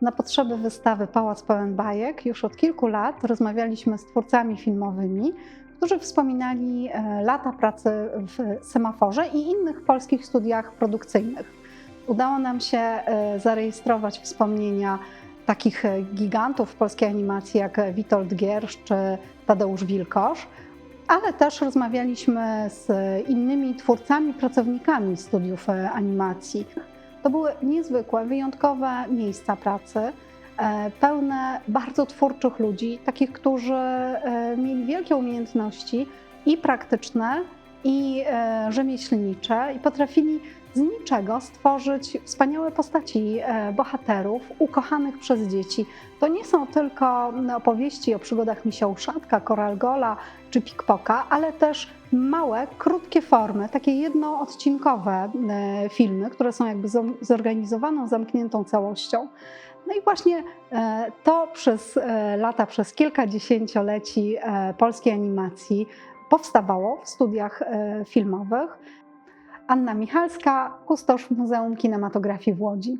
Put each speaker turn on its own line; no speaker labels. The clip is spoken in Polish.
Na potrzeby wystawy Pałac Pełen Bajek już od kilku lat rozmawialiśmy z twórcami filmowymi, którzy wspominali e, lata pracy w Semaforze i innych polskich studiach produkcyjnych. Udało nam się e, zarejestrować wspomnienia takich e, gigantów polskiej animacji jak Witold Giersz czy Tadeusz Wilkosz, ale też rozmawialiśmy z innymi twórcami, pracownikami studiów animacji. To były niezwykłe, wyjątkowe miejsca pracy, e, pełne bardzo twórczych ludzi, takich, którzy e, mieli wielkie umiejętności i praktyczne, i e, rzemieślnicze, i potrafili z niczego stworzyć wspaniałe postaci e, bohaterów, ukochanych przez dzieci. To nie są tylko opowieści o przygodach misia uszatka, koralgola czy pikpoka, ale też małe, krótkie formy, takie jednoodcinkowe e, filmy, które są jakby zo- zorganizowaną, zamkniętą całością. No i właśnie e, to przez lata, przez kilka dziesięcioleci polskiej animacji powstawało w studiach filmowych. Anna Michalska, kustosz Muzeum Kinematografii w Łodzi.